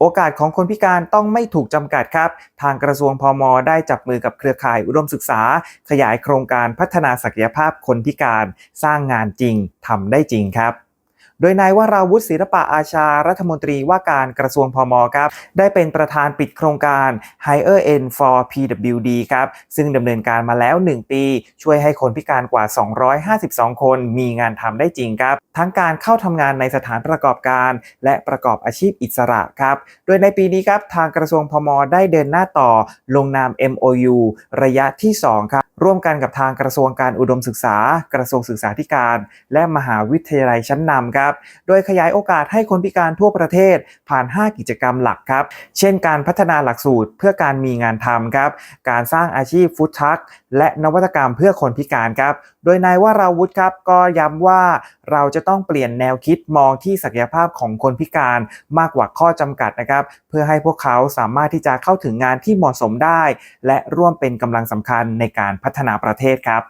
โอกาสของคนพิการต้องไม่ถูกจำกัดครับ ทางกระทรวงพมได้จับมือกับเครือข่ายอุดมศึกษา ขยายโครงการพัฒนาศักยภาพคนพิการ สร้างงานจริงทำได้จริงครับ โดยนายวราวุฒิศิลปะอาชารัฐมนตรีว่าการกระทรวงพมครับได้เป็นประธานปิดโครงการ Higher End for PWD ครับซึ่งดำเนินการมาแล้ว 1 ปี ช่วยให้คนพิการกว่า 252 คนมีงานทำได้จริงครับ ทั้งการเข้าทำงานในสถานประกอบการ และประกอบอาชีพอิสระครับ โดยในปีนี้ครับทางกระทรวงพมได้เดินหน้าต่อลงนาม MOU ระยะที่ 2 ครับ ร่วมกันกับทางกระทรวงการอุดมศึกษา กระทรวงศึกษาธิการ และมหาวิทยาลัยชั้นนำครับ โดยขยายโอกาสให้คนพิการทั่วประเทศผ่าน 5 กิจกรรมหลักครับ เช่น การพัฒนาหลักสูตรเพื่อการมีงานทำครับ การสร้างอาชีพฟู้ดทัคและนวัตกรรมเพื่อคนพิการครับ โดยนายวราวุฒิครับก็ย้ำว่าเราจะต้องเปลี่ยนแนวคิดมองที่ศักยภาพของคนพิการมากกว่าข้อจำกัดนะครับ เพื่อให้พวกเขาสามารถที่จะเข้าถึงงานที่เหมาะสมได้ และร่วมเป็นกำลังสำคัญในการพัฒนาประเทศครับ